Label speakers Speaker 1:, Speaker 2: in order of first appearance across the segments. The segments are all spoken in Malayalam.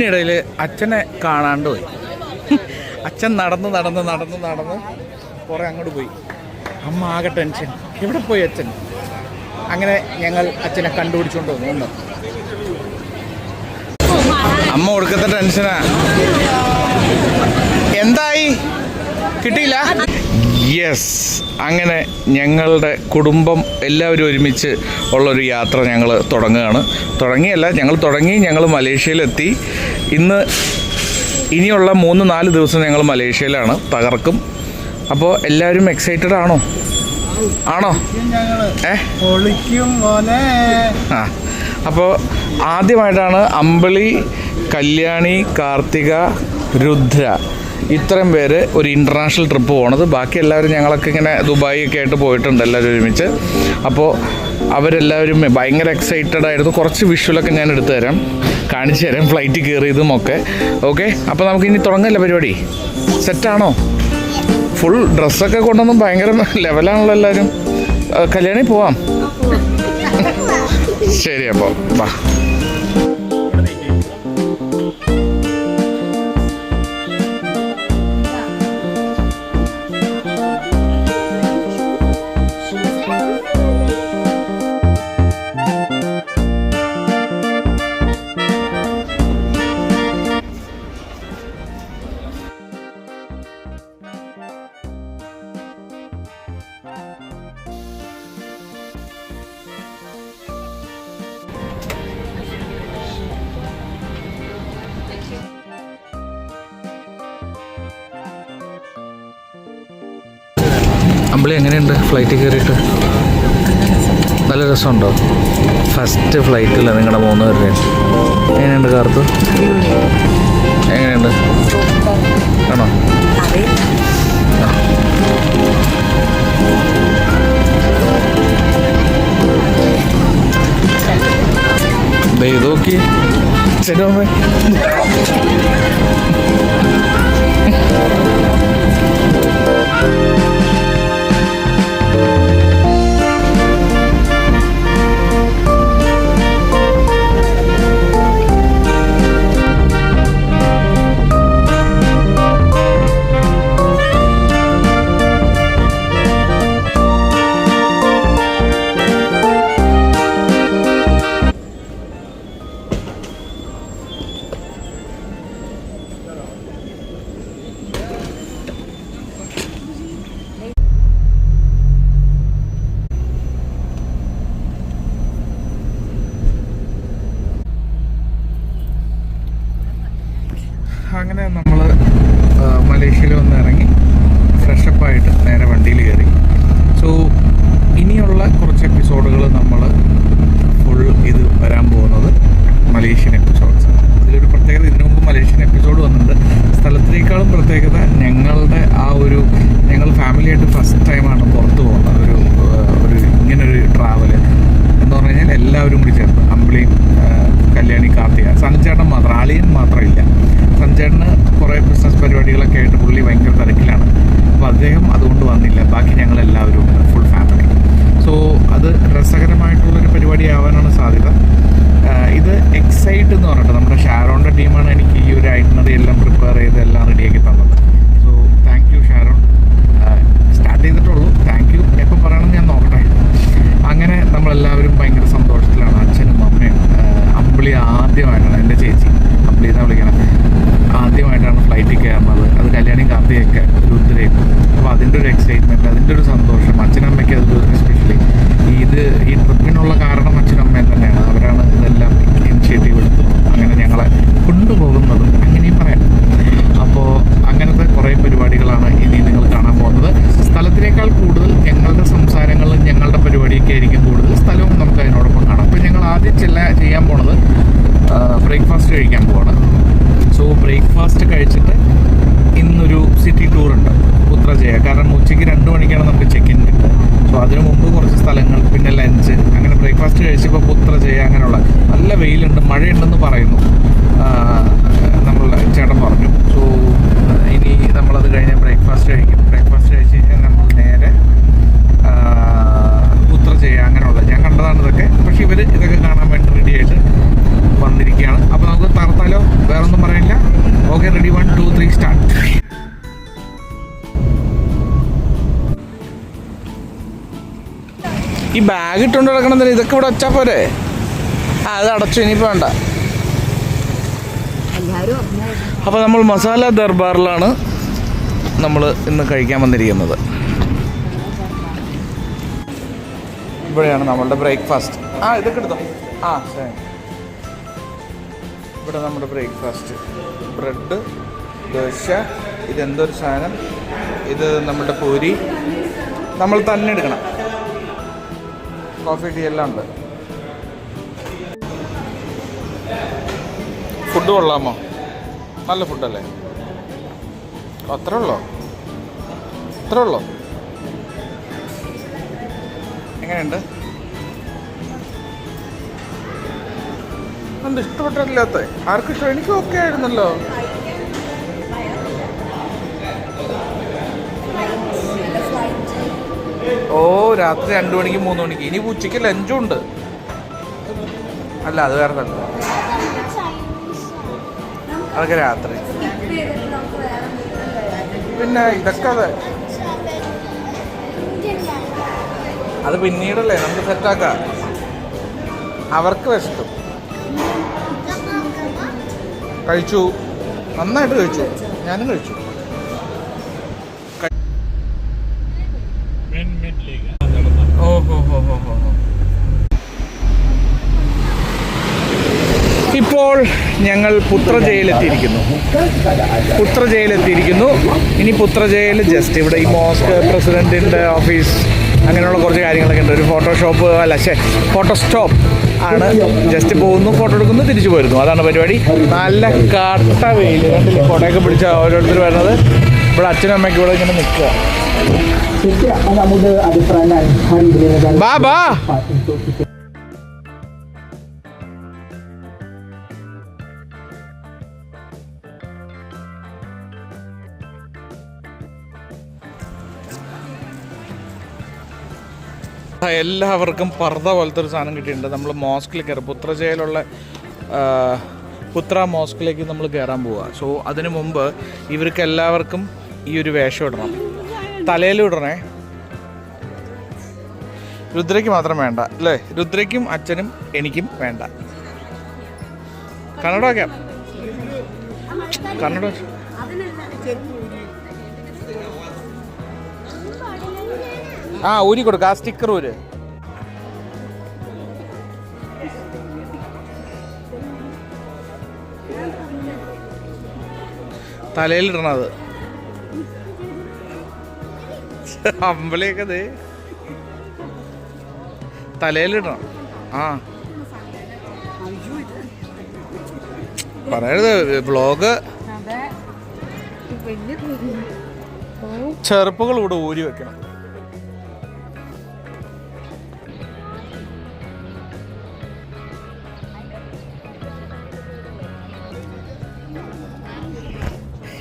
Speaker 1: ഇതിനിടയിൽ അച്ഛനെ കാണാണ്ട് പോയി. അച്ഛൻ നടന്ന് നടന്ന് നടന്ന് നടന്ന് കുറേ അങ്ങോട്ട് പോയി. അമ്മ ആകെ ടെൻഷൻ. എവിടെ പോയി അച്ഛൻ? അങ്ങനെ ഞങ്ങൾ അച്ഛനെ കണ്ടുപിടിച്ചുകൊണ്ട് വന്നു. അമ്മ കൊടുക്കത്തെ ടെൻഷനാ. എന്തായി? കിട്ടിയില്ല? യെസ് അങ്ങനെ ഞങ്ങളുടെ കുടുംബം എല്ലാവരും ഒരുമിച്ച് ഉള്ളൊരു യാത്ര ഞങ്ങൾ തുടങ്ങുകയാണ്. തുടങ്ങിയല്ല ഞങ്ങൾ തുടങ്ങി ഞങ്ങൾ മലേഷ്യയിലെത്തി. ഇന്ന് ഇനിയുള്ള മൂന്ന് നാല് ദിവസം ഞങ്ങൾ മലേഷ്യയിലാണ് തകർക്കും. അപ്പോൾ എല്ലാവരും എക്സൈറ്റഡ് ആണോ? ആണോ? ഏ? ആ. അപ്പോൾ ആദ്യമായിട്ടാണ് അമ്പിളി കല്യാണി കാർത്തിക രുദ്ര ഇത്രയും പേര് ഒരു ഇന്റർനാഷണൽ ട്രിപ്പ് പോണത്. ബാക്കി എല്ലാവരും ഞങ്ങളൊക്കെ ഇങ്ങനെ ദുബായി ഒക്കെ ആയിട്ട് പോയിട്ടുണ്ട് എല്ലാവരും ഒരുമിച്ച്. അപ്പോൾ അവരെല്ലാവരും ഭയങ്കര എക്സൈറ്റഡ് ആയിരുന്നു. കുറച്ച് വിഷ്വലൊക്കെ ഞാൻ എടുത്തു തരാം. കാണിച്ചു തരാം ഫ്ലൈറ്റ് കയറിയതും ഒക്കെ. ഓക്കെ അപ്പോൾ നമുക്ക് ഇനി തുടങ്ങല്ലേ പരിപാടി? സെറ്റാണോ ഫുൾ ഡ്രസ്സൊക്കെ കൊണ്ടൊന്നും ഭയങ്കര ലെവലാണല്ലോ എല്ലാവരും. കല്യാണി പോവാം. ശരി അപ്പോൾ വാ. അമ്പിളി എങ്ങനെയുണ്ട് ഫ്ലൈറ്റ് കയറിയിട്ട്? നല്ല രസമുണ്ടോ? ഫസ്റ്റ് ഫ്ലൈറ്റില്ല നിങ്ങളുടെ മൂന്ന് പേരുടെയും എങ്ങനെയുണ്ട് കാർത്ത്? എങ്ങനെയുണ്ട്? ആണോ? ആ. ദേ ഇത് നോക്കി. വരാൻ പോകുന്നത് മലേഷ്യൻ എപ്പിസോഡ്സ് ഇതിലൊരു പ്രത്യേകത ഇതിനു മുമ്പ് മലേഷ്യൻ എപ്പിസോഡ് വന്നിട്ടുണ്ട്. സ്ഥലത്തിനേക്കാളും പ്രത്യേകത ഞങ്ങളുടെ ആ ഒരു ഞങ്ങൾ ഫാമിലിയായിട്ട് ഫസ്റ്റ് ടൈമാണ് പുറത്ത് പോകുന്നത്. ഒരു ഒരു ഇങ്ങനൊരു ട്രാവൽ എന്ന് പറഞ്ഞു കഴിഞ്ഞാൽ എല്ലാവരും കൂടി ചേർന്ന്. അമ്പിളിയും കല്യാണി കാർത്തിക സഞ്ചേട്ടൻ മാത്രം ആളിയൻ മാത്രമില്ല. സഞ്ചേട്ടന് കുറേ ബിസിനസ് പരിപാടികളൊക്കെ ആയിട്ട് പുള്ളി ഭയങ്കര തിരക്കിലാണ്. അപ്പോൾ അദ്ദേഹം അതുകൊണ്ട് വന്നില്ല. ബാക്കി ഞങ്ങളെല്ലാവരും ഫുൾ ഫാമിലി സോ അത് രസകരമായിട്ടുള്ളൊരു പരിപാടി ആവാനാണ് സാധ്യത ഇത് എക്സൈറ്റ് എന്ന് പറഞ്ഞിട്ട് നമ്മുടെ ഷാരോണിന്റെ ടീമാണ് എനിക്ക് ഈ ഒരു ഐറ്റിനറി എല്ലാം പ്രിപ്പയർ ചെയ്ത് എല്ലാം റെഡിയാക്കി തന്നത്. So thank you Sharon. Start ചെയ്തിട്ടുള്ളൂ. താങ്ക് യു എപ്പോൾ പറയണമെന്ന് ഞാൻ നോക്കട്ടെ. അങ്ങനെ നമ്മളെല്ലാവരും ഭയങ്കര സന്തോഷത്തിലാണ്. അച്ഛനും അമ്മയും അമ്പിളി ആദ്യമായിട്ടാണ് എന്റെ ചേച്ചി. അമ്പിളി എന്നാണ് വിളിക്കണം? ആദ്യമായിട്ടാണ് ഫ്ലൈറ്റിൽ കയറുന്നത്. അത് കല്യാണി കാർത്തിയൊക്കെ രുദ്രയും അപ്പോൾ അതിന്റെ ഒരു എക്സൈറ്റ്മെന്റ് അതിന്റെ ഒരു സന്തോഷം. അച്ഛനമ്മയ്ക്ക് അത് എസ്പെഷ്യലി ഇത് ഈ ട്രിപ്പിനുള്ള കാരണം അച്ഛനമ്മയും തന്നെയാണ്. അവരാണ് ഇതെല്ലാം ഇനിഷ്യേറ്റീവ് എടുത്തു അങ്ങനെ ഞങ്ങളെ കൊണ്ടുപോകുന്നതും അങ്ങനെയും പറയാം. അപ്പോൾ അങ്ങനത്തെ കുറേ പരിപാടികളാണ് ഇനി നിങ്ങൾ കാണാൻ പോകുന്നത്. സ്ഥലത്തിനേക്കാൾ കൂടുതൽ ഞങ്ങളുടെ സംസാരങ്ങളും ഞങ്ങളുടെ പരിപാടിയൊക്കെ ആയിരിക്കും കൂടുതൽ സ്ഥലവും നമുക്ക് അതിനോടൊപ്പം കാണാം. അപ്പോൾ ഞങ്ങൾ ആദ്യം ചെല്ലാൻ ചെയ്യാൻ പോണത് ബ്രേക്ക്ഫാസ്റ്റ് കഴിക്കാൻ പോവാണ്. സോ ബ്രേക്ക്ഫാസ്റ്റ് കഴിച്ചിട്ട് ഇന്നൊരു സിറ്റി ടൂർ ഉണ്ട് ഉത്തരജയ കാരണം ഉച്ചയ്ക്ക് രണ്ട് മണിക്കാണ് നമുക്ക് ചെക്ക് ഇൻ കിട്ടുക. സോ അതിനു മുമ്പ് കുറച്ച് സ്ഥലങ്ങൾ പിന്നെ ലഞ്ച് അങ്ങനെ ബ്രേക്ക്ഫാസ്റ്റ് കഴിച്ചപ്പോൾ പുത്രജയ അങ്ങനെയുള്ള നല്ല വെയിലുണ്ട് മഴയുണ്ടെന്ന് പറയുന്നു. നമ്മൾ ചേട്ടൻ പറഞ്ഞു. സോ ഈ ബാഗ് ഇട്ടുകൊണ്ട് കിടക്കണതിന് ഇതൊക്കെ ഇവിടെ വെച്ചാൽ പോരെ? ആ അത് അടച്ചു ഇനിയിപ്പോൾ വേണ്ട. അപ്പോൾ നമ്മൾ മസാല ദർബാറിലാണ് നമ്മൾ ഇന്ന് കഴിക്കാൻ വന്നിരിക്കുന്നത്. ഇവിടെയാണ് നമ്മളുടെ ബ്രേക്ക്ഫാസ്റ്റ് ആ ഇതൊക്കെ എടുത്തോ. ആ ശരി. ഇവിടെ നമ്മുടെ ബ്രേക്ക്ഫാസ്റ്റ് ബ്രെഡ് ദോശ ഇതെന്തൊരു സാധനം? ഇത് നമ്മുടെ പൂരി. നമ്മൾ തന്നെ എടുക്കണം. കോഫി ടീ എല്ലാം ഉണ്ട്. ഫുഡ് കൊള്ളാമോ? നല്ല ഫുഡല്ലേ അത്രേ ഉള്ളോ? അത്രേ ഉള്ളോ? എങ്ങനെയുണ്ട്? എന്ത് ഇഷ്ടപ്പെട്ടില്ലാത്ത ആർക്കും ഇഷ്ടം എനിക്ക് ഓക്കെ ആയിരുന്നല്ലോ. ഓ രാത്രി രണ്ടു മണിക്ക് മൂന്ന് മണിക്ക്. ഇനി ഉച്ചയ്ക്ക് ലഞ്ചും ഉണ്ട്. അല്ല അത് വേറെ തന്നെ അതൊക്കെ രാത്രി. പിന്നെ ഇതൊക്കെ അതെ. അത് പിന്നീടല്ലേ നമുക്ക് സെറ്റാക്കാം അവർക്ക് വിശക്കും. കഴിച്ചു. നന്നായിട്ട് കഴിച്ചു. ഞാനും കഴിച്ചു ഓ ഹോ ഹോ ഹോ ഹോ ഹോ ഇപ്പോൾ ഞങ്ങൾ പുത്രജയിലെത്തിയിരിക്കുന്നു. പുത്രജയിലെത്തിയിരിക്കുന്നു. ഇനി പുത്രജയിൽ ജസ്റ്റ് ഇവിടെ ഈ മോസ്ക് പ്രസിഡന്റിന്റെ ഓഫീസ് അങ്ങനെയുള്ള കുറച്ച് കാര്യങ്ങളൊക്കെ ഉണ്ട്. ഒരു ഫോട്ടോഷോപ്പ് അല്ല ശേ ഫോട്ടോ സ്റ്റോപ്പ് ആണ്. ജസ്റ്റ് പോകുന്നു ഫോട്ടോ എടുക്കുന്നു തിരിച്ചു പോരുന്നു. അതാണ് പരിപാടി. നല്ല കട്ട വെയിൽ കണ്ടില്ലേ? ഫോട്ടോയൊക്കെ പിടിച്ച ഓരോരുത്തർ വരുന്നത്. ഇവിടെ അച്ഛനും അമ്മയ്ക്ക് ഇവിടെ ഇങ്ങനെ നിൽക്കുക.
Speaker 2: anak
Speaker 1: എല്ലാവർക്കും പർദ്ദ പോലത്തെ ഒരു സാധനം കിട്ടിയിട്ടുണ്ട്. നമ്മൾ മോസ്കിൽ കയറും. പുത്രജയിലുള്ള പുത്ര മോസ്കിലേക്ക് നമ്മൾ കയറാൻ പോവുക സോ അതിനു മുമ്പ് ഇവർക്ക് എല്ലാവർക്കും ഈ ഒരു വേഷം ഇടണം. തലയിലും ഇടണേ. രുദ്രയ്ക്ക് മാത്രം വേണ്ട അല്ലേ? രുദ്രയ്ക്കും അച്ഛനും എനിക്കും വേണ്ട. കണ്ണട വയ്ക്കാം ആ ഊരി കൊടുക്ക ആ സ്റ്റിക്കർ ഊര്. തലയിലിടണത്. അമ്പലയൊക്കെ ദേ തലയിലിടണം. ആ. പറയരുത് ബ്ലോഗ് ചെറുപ്പുകൾ ഇവിടെ ഊരി വെക്കണം.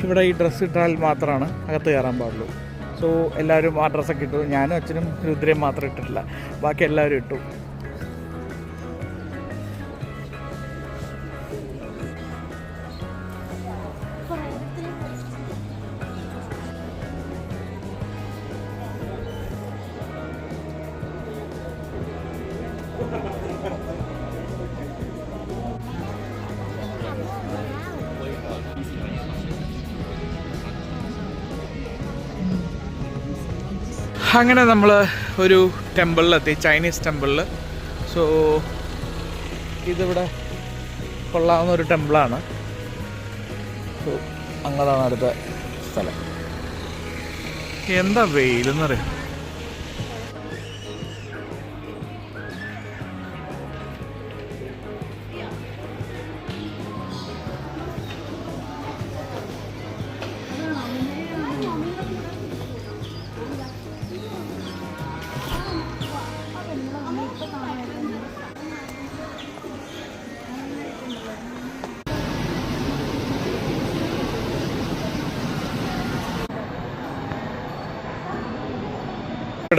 Speaker 1: ഇവിടെ ഈ ഡ്രസ്സ് ഇട്ടാൽ മാത്രമാണ് അകത്ത് കയറാൻ പാടുള്ളൂ. സോ എല്ലാവരും ആ ഡ്രസ്സൊക്കെ ഇട്ടു. ഞാനും അച്ഛനും രുദ്രയും മാത്രം ഇട്ടിട്ടില്ല. ബാക്കി എല്ലാവരും ഇട്ടു. അങ്ങനെ നമ്മൾ ഒരു ടെമ്പിളിലെത്തി ചൈനീസ് ടെമ്പിളിൽ സോ ഇതിവിടെ കൊള്ളാവുന്ന ഒരു ടെമ്പിളാണ്. സോ അങ്ങതാണ് അടുത്ത സ്ഥലം. എന്താ വെയിലെന്നറിയാം?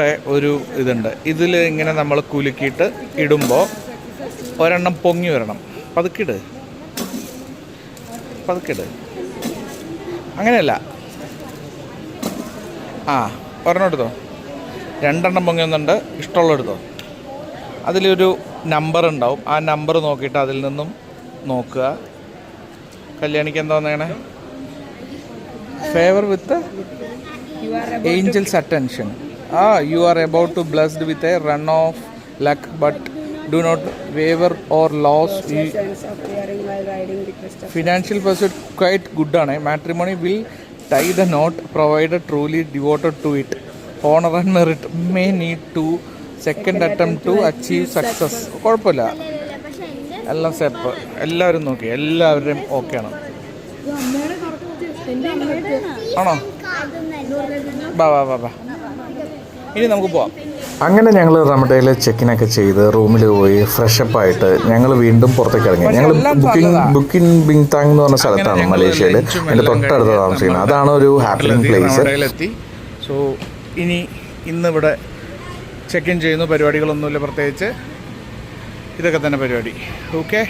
Speaker 1: ഇവിടെ ഒരു ഇതുണ്ട്. ഇതിൽ ഇങ്ങനെ നമ്മൾ കുലുക്കിയിട്ട് ഇടുമ്പോൾ ഒരെണ്ണം പൊങ്ങി വരണം. പതുക്കിട്. പതുക്കിട്. അങ്ങനെയല്ല. ആ ഒരെണ്ണം എടുത്തോ. രണ്ടെണ്ണം പൊങ്ങിയൊന്നുണ്ട്. ഇഷ്ടമുള്ള എടുത്തോ അതിലൊരു നമ്പർ ഉണ്ടാവും. ആ നമ്പർ നോക്കിയിട്ട് അതിൽ നിന്നും നോക്കുക. കല്യാണിക്ക് എന്താ വന്നേണേ ഫേവർ വിത്ത് ഏഞ്ചൽസ് അറ്റൻഷൻ ആ you are about to blessed with a run of luck but do not waver or lose
Speaker 3: chance of appearing while riding the crest of
Speaker 1: financial pursuit quite ഗുഡാണ് matrimony will tie the knot provided truly devoted to it honour and merit may need to second attempt to achieve success കുഴപ്പമില്ല. എല്ലാം സെപ്പ് എല്ലാവരും നോക്കി. എല്ലാവരുടെയും ഓക്കെയാണ് ആണോ. ബാ ബാ ബാ ബാ ഇനി നമുക്ക് പോവാം. അങ്ങനെ ഞങ്ങൾ റമഡയിൽ ചെക്കിനൊക്കെ ചെയ്ത് റൂമിൽ പോയി ഫ്രഷപ്പ് ആയിട്ട് ഞങ്ങൾ വീണ്ടും പുറത്തേക്ക് ഇറങ്ങി. ഞങ്ങൾ ബുക്കിംഗ് ബുക്കിംഗ് ബിങ്താങ് എന്ന് പറഞ്ഞ സ്ഥലത്താണ് മലേഷ്യയിൽ എന്റെ തൊട്ടടുത്ത് താമസിക്കുന്നത് അതാണ് ഒരു ഹാപ്പിംഗ് പ്ലേസ് എത്തി സോ ഇനി ഇന്നിവിടെ ചെക്ക് ഇൻ ചെയ്യുന്നു. പരിപാടികളൊന്നുമില്ല പ്രത്യേകിച്ച്. ഇതൊക്കെ തന്നെ പരിപാടി. ഓക്കെ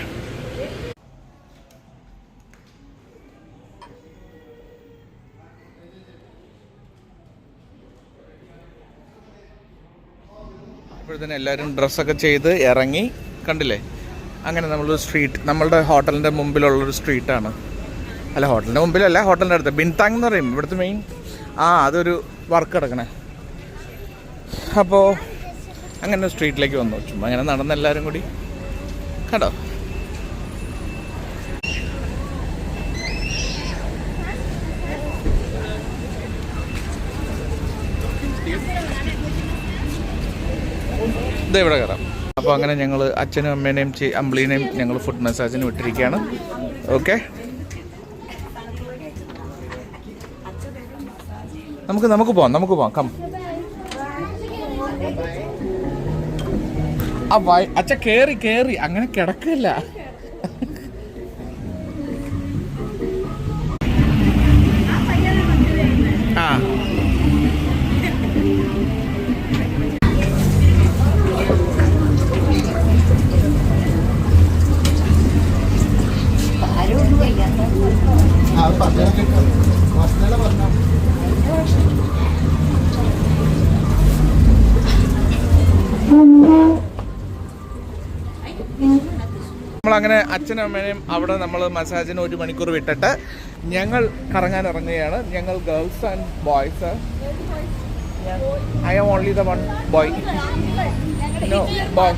Speaker 1: അപ്പോഴത്തേനും എല്ലാവരും ഡ്രസ്സൊക്കെ ചെയ്ത് ഇറങ്ങി കണ്ടില്ലേ? അങ്ങനെ നമ്മളൊരു സ്ട്രീറ്റ് നമ്മളുടെ ഹോട്ടലിന്റെ മുമ്പിലുള്ളൊരു സ്ട്രീറ്റാണ് അല്ല ഹോട്ടലിന്റെ മുമ്പിലല്ല ഹോട്ടലിന്റെ അടുത്ത്. ബിൻതാങ് എന്ന് പറയും ഇവിടുത്തെ മെയിൻ ആ അതൊരു വർക്ക് കിടക്കണേ അപ്പോൾ അങ്ങനെ സ്ട്രീറ്റിലേക്ക് വന്നു. ചുമ്മാ അങ്ങനെ നടന്ന് എല്ലാവരും കൂടി. കണ്ടോ? ഇവിടെ കയറാം. അപ്പോൾ അങ്ങനെ ഞങ്ങൾ അച്ഛനും അമ്മേനെയും അമ്പിളീനെയും ഞങ്ങൾ ഫുഡ് മസാജിന് വിട്ടിരിക്കുകയാണ്. ഓക്കെ നമുക്ക് നമുക്ക് പോവാം നമുക്ക് പോവാം. കം ആ വൈ അച്ഛ കയറി കയറി അങ്ങനെ കിടക്കില്ല. നമ്മളങ്ങനെ അച്ഛനും അമ്മേനെയും അവിടെ നമ്മൾ മസാജിന് ഒരു മണിക്കൂർ വിട്ടിട്ട് ഞങ്ങൾ കറങ്ങാൻ ഇറങ്ങുകയാണ്. ഞങ്ങൾ girls and boys. I am only the one boy boy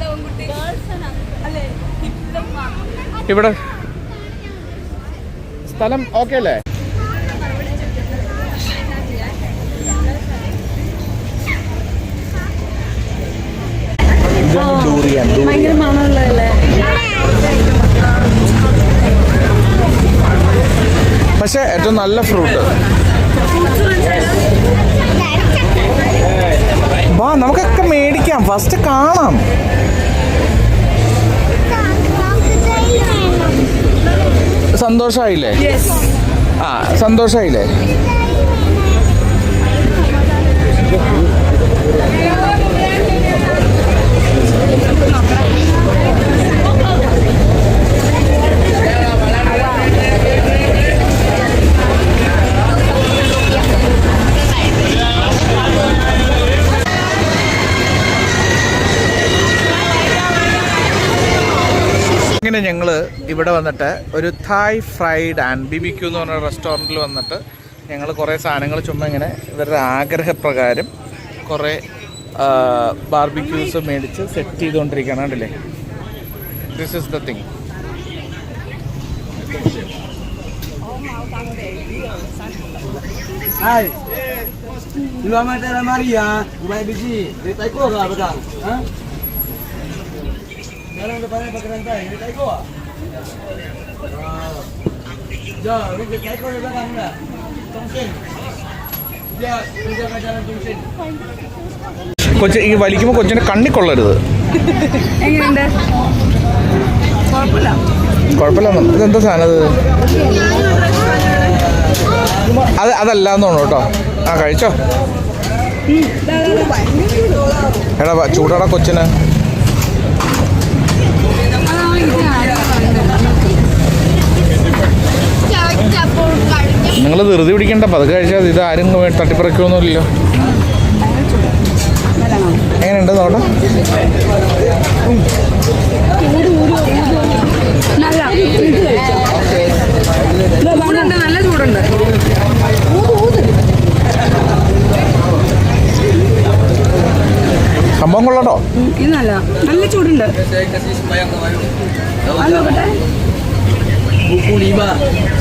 Speaker 1: ഇവിടെ സ്ഥലം ഓക്കെ അല്ലേ?
Speaker 3: ഭയങ്കര മണമുള്ളതല്ലേ
Speaker 1: പക്ഷേ ഏറ്റവും നല്ല ഫ്രൂട്ട് വാ നമുക്കൊക്കെ മേടിക്കാം. ഫസ്റ്റ് കാണാം. സന്തോഷായില്ലേ? ആ സന്തോഷമായില്ലേ ഇവിടെ വന്നിട്ട് ഒരു Thai fried and B B Q എന്ന് പറഞ്ഞ റെസ്റ്റോറന്റിൽ വന്നിട്ട് ഞങ്ങൾ കുറേ സാധനങ്ങൾ ചുമ്മാ ഇങ്ങനെ ഇവരുടെ ആഗ്രഹപ്രകാരം കുറേ ബാർബിക്യൂസ് മേടിച്ച് സെറ്റ് ചെയ്തുകൊണ്ടിരിക്കുകയാണ് കണ്ടില്ലേ? This is the thing
Speaker 4: Hai. Lu amat dalam Maria, rantai, tungsin.
Speaker 1: കൊച്ചു ഈ വലിക്കുമ്പോൾ കൊച്ചിന്റെ കണ്ണിൽ കൊള്ളരുത്
Speaker 3: എങ്ങനെയുണ്ട്? കുഴപ്പമില്ല.
Speaker 1: കുഴപ്പമില്ല ഇതെന്താ സാധനം ഇത് അത് അതല്ല എന്നാണ് കേട്ടോ. ആ കഴിച്ചോ. എടാ വാ, ചൂടാടാ കൊച്ചിന്. നിങ്ങൾ ധൃതി പിടിക്കണ്ട പതുക്കെ കഴിച്ചാൽ ഇത് ആരും തട്ടിപ്പറിക്കൊന്നുമില്ലല്ലോ എങ്ങനെയുണ്ട് നോട്ടെ
Speaker 3: നല്ല ചൂടുണ്ട്
Speaker 1: സംഭവം കൊള്ളട്ടോ
Speaker 3: നല്ല ചൂടുണ്ട്
Speaker 4: Saya kasih sembayang ke Mayu.
Speaker 3: അത് നോക്കട്ടെ
Speaker 4: Buku lima,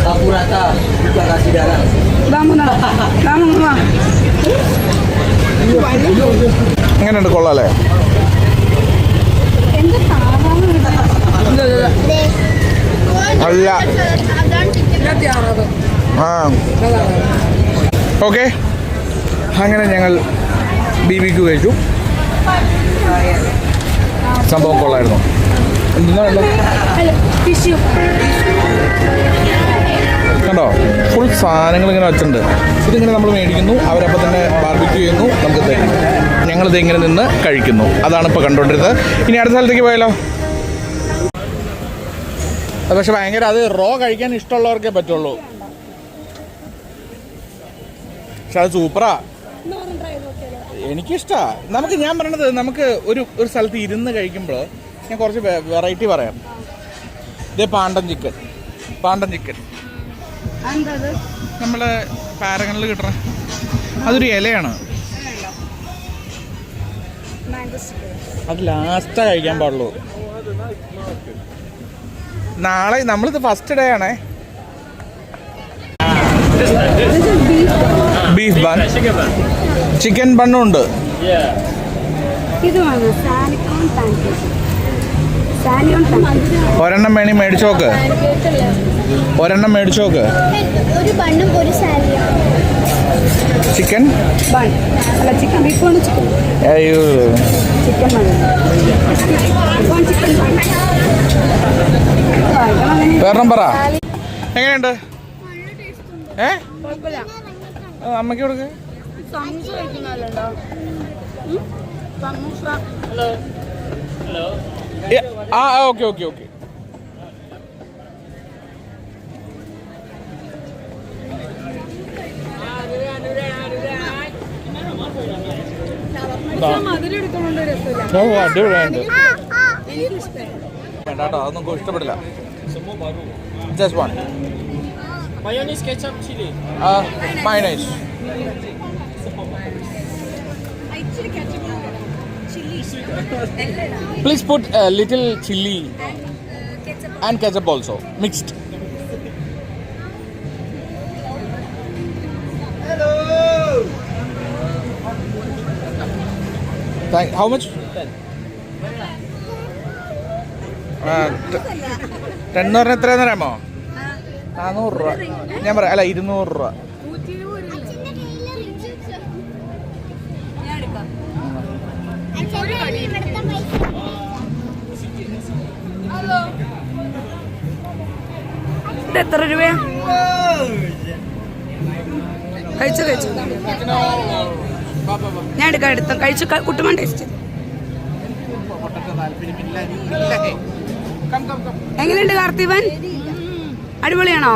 Speaker 4: sapu rata, buka kasih darah.
Speaker 3: ദാമുന്ന ദാമുന്ന
Speaker 1: എങ്ങനെയുണ്ട് കൊള്ളാല്ലേ? അല്ല. ആ. ഓക്കെ. അങ്ങനെ ഞങ്ങൾ ബി ബിക്ക് കഴിച്ചു. സംഭവം കൊള്ളായിരുന്നു. കണ്ടോ? ഫുൾ സാധനങ്ങൾ ഇങ്ങനെ വെച്ചിട്ടുണ്ട്. ഇതിങ്ങനെ നമ്മൾ മേടിക്കുന്നു അവരപ്പോൾ തന്നെ ബാർബിക്യൂ ചെയ്യുന്നു നമുക്ക് തരുന്നു ഞങ്ങളിത് ഇങ്ങനെ നിന്ന് കഴിക്കുന്നു. അതാണ് ഇപ്പോൾ കണ്ടുകൊണ്ടിരുന്നത് ഇനി അടുത്ത സ്ഥലത്തേക്ക് പോയാലോ? പക്ഷെ ഭയങ്കര അത് റോ കഴിക്കാൻ ഇഷ്ടമുള്ളവർക്കേ പറ്റുള്ളൂ. പക്ഷെ അത് സൂപ്പറാ എനിക്കിഷ്ടാ. നമുക്ക് ഞാൻ പറയണത് നമുക്ക് ഒരു ഒരു സ്ഥലത്ത് ഇരുന്ന് കഴിക്കുമ്പോൾ ഞാൻ കുറച്ച് വെറൈറ്റി പറയാം. ഇതേ പാണ്ടൻ ചിക്കൻ പാണ്ടൻ ചിക്കൻ നമ്മളെ പാരഗണിൽ കിട്ടണ അതൊരു ഇലയാണ്. അത് ലാസ്റ്റാ കഴിക്കാൻ പാടുള്ളൂ. നാളെ നമ്മളിത് ഫസ്റ്റ് ഡേ ആണേ. ബീഫ് ബൺ ചിക്കൻ ബണ്ണുണ്ട്
Speaker 3: ഇത്
Speaker 1: ഒരെണ്ണം വേണി മേടിച്ചു നോക്ക്. ഒരെണ്ണം മേടിച്ചു നോക്ക്.
Speaker 5: ഒരു ബണ്ണും ഒരു സാരിയും.
Speaker 1: ചിക്കൻ? അയ്യോ. വേറെ പറ. എങ്ങനെയുണ്ട്? ഏ? അമ്മയ്ക്ക് കൊടുക്ക.
Speaker 3: ഹലോ.
Speaker 1: ഏ, ആ ഓക്കെ ഓക്കെ ഓക്കെ. അടിപൊളിയുണ്ട്
Speaker 3: എനിക്കിഷ്ടമായി
Speaker 1: വേണ്ട കേട്ടോ അതൊന്നും നമുക്ക് ഇഷ്ടപ്പെടില്ല. Just one
Speaker 4: Mayonnaise, ketchup, chili.
Speaker 1: Mayonnaise please put little chilli and ketchup also mixed how much ten എന്ന് പറഞ്ഞാൽ എത്രയാണെന്ന് അറിയാമോ നാനൂറ് രൂപ. ഞാൻ പറയാം അല്ല ഇരുന്നൂറ് രൂപ.
Speaker 3: ഇത് എത്ര രൂപയാ? കഴിച്ചു കഴിച്ചു. ഞാൻ എടുക്കാം എടുത്ത. കഴിച്ചു കുട്ടുമാൻ ടേസ്റ്റ് എങ്ങനെയുണ്ട് കാർത്തിവൻ? അടിപൊളിയാണോ?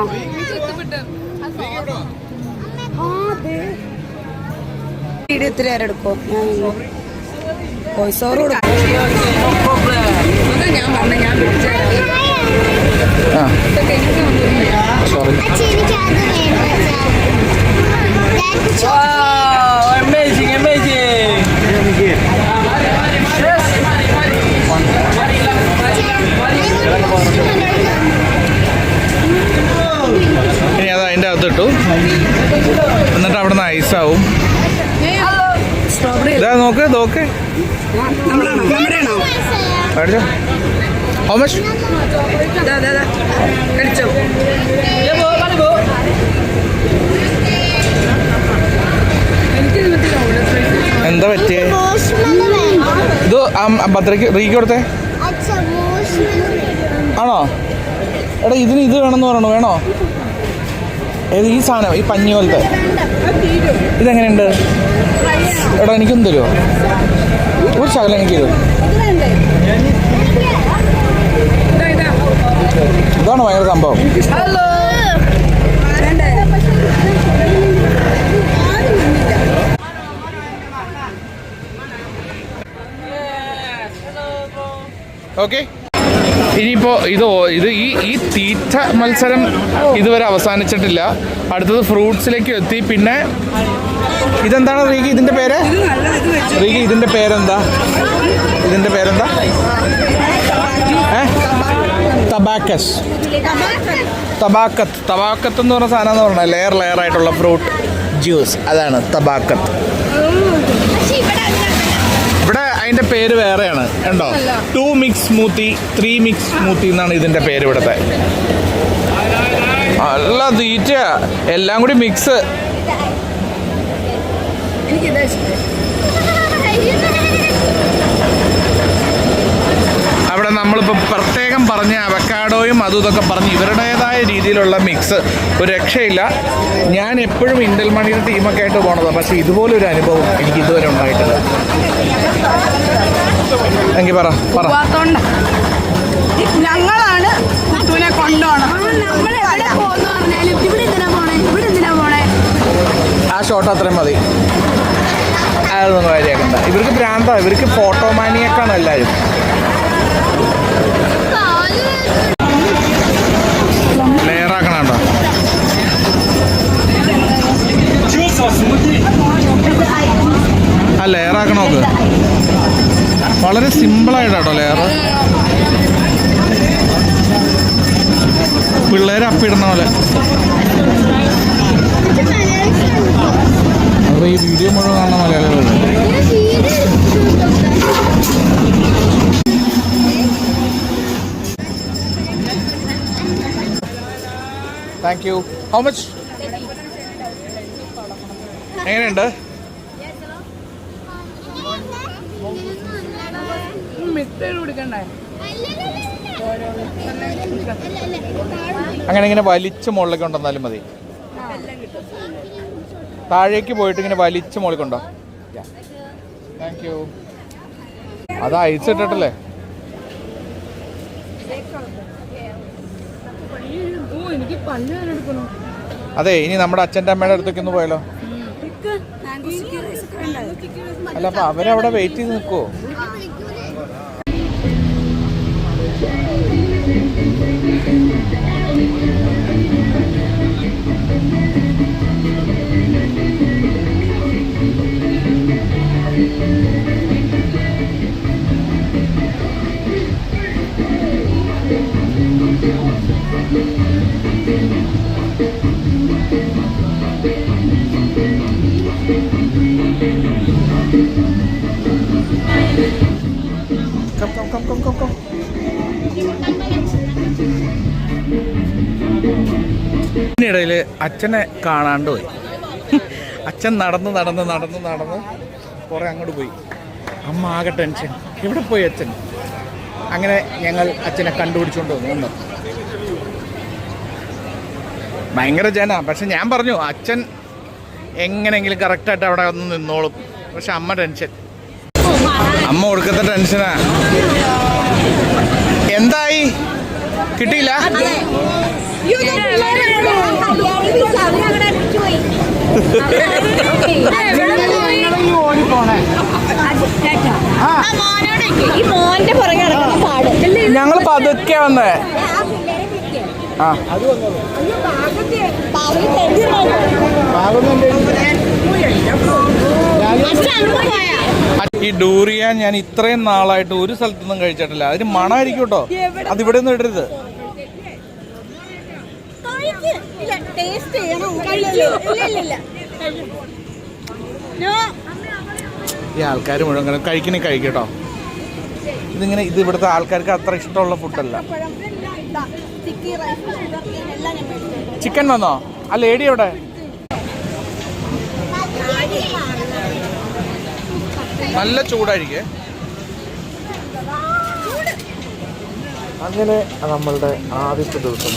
Speaker 3: വീഡിയോ ഇത്തിരി നേരം എടുക്കും. വോയിസ് ഓവർ കൊടുക്കും
Speaker 4: amazing, amazing.
Speaker 1: ഇനി അത് അതിന്റെ അകത്തിട്ടു. എന്നിട്ട് അവിടുന്ന് ഐസാവും ഇതാ നോക്ക് നോക്ക്. എന്താ പറ്റിയേ? ഇത് ഭദ്രയ്ക്ക് കൊടുത്തേ. ആണോ? എടാ ഇതിന് ഇത് വേണമെന്ന് പറയണോ? വേണോ? ഏത് ഈ സാധനം ഈ പഞ്ഞി പോലത്തെ. ഇതെങ്ങനെയുണ്ട്? എടാ എനിക്കൊന്നും തരുമോ ഒരു ശകലം എനിക്ക് ഇതാണ് ഭയങ്കര സംഭവം. ഓക്കെ ഇനിയിപ്പോ ഇത് ഇത് ഈ ഈ തീറ്റ മത്സരം ഇതുവരെ അവസാനിച്ചിട്ടില്ല. അടുത്തത് ഫ്രൂട്ട്സിലേക്ക് എത്തി. പിന്നെ ഇതെന്താണ് റീഗി? ഇതിന്റെ പേര്? റീഗി ഇതിന്റെ പേരെന്താ? ഇതിന്റെ പേരെന്താ? ഏ? തബാക്കസ്. തബാക്കത്ത്. തബാക്കത്ത് എന്ന് പറഞ്ഞ സാധനം എന്ന് പറഞ്ഞാൽ ലെയർ ലെയർ ആയിട്ടുള്ള ഫ്രൂട്ട് ജ്യൂസ് അതാണ് തബാക്കത്ത്.
Speaker 5: ഇവിടെ
Speaker 1: അതിന്റെ അതിന്റെ പേര് വേറെയാണ്. ഉണ്ടോ two mix smoothie three mix smoothie എന്നാണ് ഇതിന്റെ പേര് ഇവിടുത്തെ. നല്ല തീറ്റ എല്ലാം കൂടി മിക്സ്
Speaker 3: എനിക്കിതാ ഇഷ്ടം
Speaker 1: അവിടെ നമ്മളിപ്പോൾ പ്രത്യേകം പറഞ്ഞ അവക്കാഡോയും അതും ഇതൊക്കെ പറഞ്ഞ് ഇവരുടേതായ രീതിയിലുള്ള മിക്സ് ഒരു രക്ഷയില്ല. ഞാൻ എപ്പോഴും ഇൻഡൽ മണിയുടെ ടീമൊക്കെ ആയിട്ട് പോണതാണ് പക്ഷേ ഇതുപോലൊരു അനുഭവം എനിക്ക് ഇതുവരെ ഉണ്ടായിട്ടില്ല. എങ്കിൽ പറ പറ.
Speaker 3: ഞങ്ങളാണ് കൊണ്ടുപോകണം
Speaker 5: നമ്മൾ എവിടെ പോകുന്നു പറഞ്ഞാലും ഇവിടെ എന്തിനാ പോണേ? ഇവിടെ എന്തിനാ പോണേ?
Speaker 1: ആ ഷോട്ട് അത്രയും മതി. അതൊന്നും കാര്യമാക്കണ്ട ഇവർക്ക് ഭ്രാന്താ. ഇവർക്ക് ഫോട്ടോ മാനിയൊക്കെയാണ് എല്ലാവരും ലെയറാക്കണോ ആ ലെയറാക്കണ വളരെ സിമ്പിളായിട്ടാട്ടോ ലെയർ പിള്ളേരെ അപ്പിടുന്ന പോലെ. അപ്പോൾ ഈ വീഡിയോ മുഴുവൻ കാണുന്ന മലയാളികളുണ്ട്. താങ്ക് യു ഹൗ മച്ച് എങ്ങനെയുണ്ട്? അങ്ങനെ ഇങ്ങനെ വലിച്ച മുകളിലൊക്കെ ഉണ്ടെന്നാലും മതി. താഴേക്ക് പോയിട്ട് ഇങ്ങനെ വലിച്ച് മോളിക്കൊണ്ടോ കൊണ്ടോ? താങ്ക് യു അത്
Speaker 3: അയച്ചിട്ടല്ലേ
Speaker 1: അതെ ഇനി നമ്മുടെ അച്ഛന്റെ അമ്മയുടെ അടുത്തേക്ക് ഒന്ന് പോയാലോ? അല്ല അപ്പൊ അവരവിടെ വെയിറ്റ് ചെയ്ത് നിൽക്കുവോ ഇതിനിടയിൽ അച്ഛനെ കാണാണ്ട് പോയി. അച്ഛൻ നടന്ന് നടന്ന് നടന്ന് നടന്ന് കുറെ അങ്ങോട്ട് പോയി. അമ്മ ആകെ ടെൻഷൻ എവിടെ പോയി അച്ഛൻ? അങ്ങനെ ഞങ്ങൾ അച്ഛനെ കണ്ടുപിടിച്ചുകൊണ്ട് വന്നു. ഭയങ്കര ജന. പക്ഷെ ഞാൻ പറഞ്ഞു അച്ഛൻ എങ്ങനെയെങ്കിലും കറക്റ്റായിട്ട് അവിടെ ഒന്ന് നിന്നോളും. പക്ഷെ അമ്മ ടെൻഷൻ അമ്മ കൊടുക്കത്തെ ടെൻഷനാ എന്തായി? കിട്ടിയില്ല? ഞങ്ങൾ പതുക്കെ വന്നേ. ആ. ഈ ഡൂറിയ ഞാൻ ഇത്രയും നാളായിട്ട് ഒരു സ്ഥലത്തൊന്നും കഴിച്ചിട്ടില്ല. അതിന് മണമായിരിക്കും കേട്ടോ. അത് ഇവിടെ ഒന്നും ഇടരുത്.
Speaker 5: ടേസ്റ്റ് ചെയ്യണം.
Speaker 1: ഈ ആൾക്കാർ മുഴുവൻ കഴിക്കണേ കഴിക്കട്ടോ. ഇതിങ്ങനെ ഇത് ഇവിടുത്തെ ആൾക്കാർക്ക് അത്ര ഇഷ്ടമുള്ള ഫുഡല്ല ചിക്കൻ വന്നോ? ആ ലേഡി എവിടെ? നല്ല ചൂടായിരിക്കേ.
Speaker 6: അങ്ങനെ നമ്മളുടെ ആദ്യത്തെ ദിവസം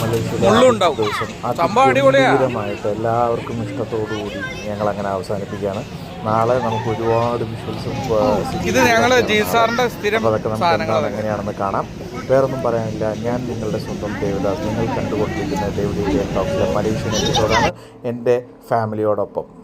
Speaker 6: ദിവസം അതിഗംഭീരമായിട്ട് എല്ലാവർക്കും ഇഷ്ടത്തോടു കൂടി ഞങ്ങൾ അങ്ങനെ അവസാനിപ്പിക്കുകയാണ്. നാളെ നമുക്ക് ഒരുപാട് വിഷ്വൽസും അതൊക്കെ നമുക്ക് എങ്ങനെയാണെന്ന് കാണാം. വേറൊന്നും പറയാനില്ല. ഞാൻ നിങ്ങളുടെ സ്വന്തം ദേവദാസ്. നിങ്ങൾ കണ്ടുകൊണ്ടിരിക്കുന്ന ദേവദീയ ടോക്സിലെ മലേഷ്യൻ എപ്പിസോഡാണ് എന്റെ ഫാമിലിയോടൊപ്പം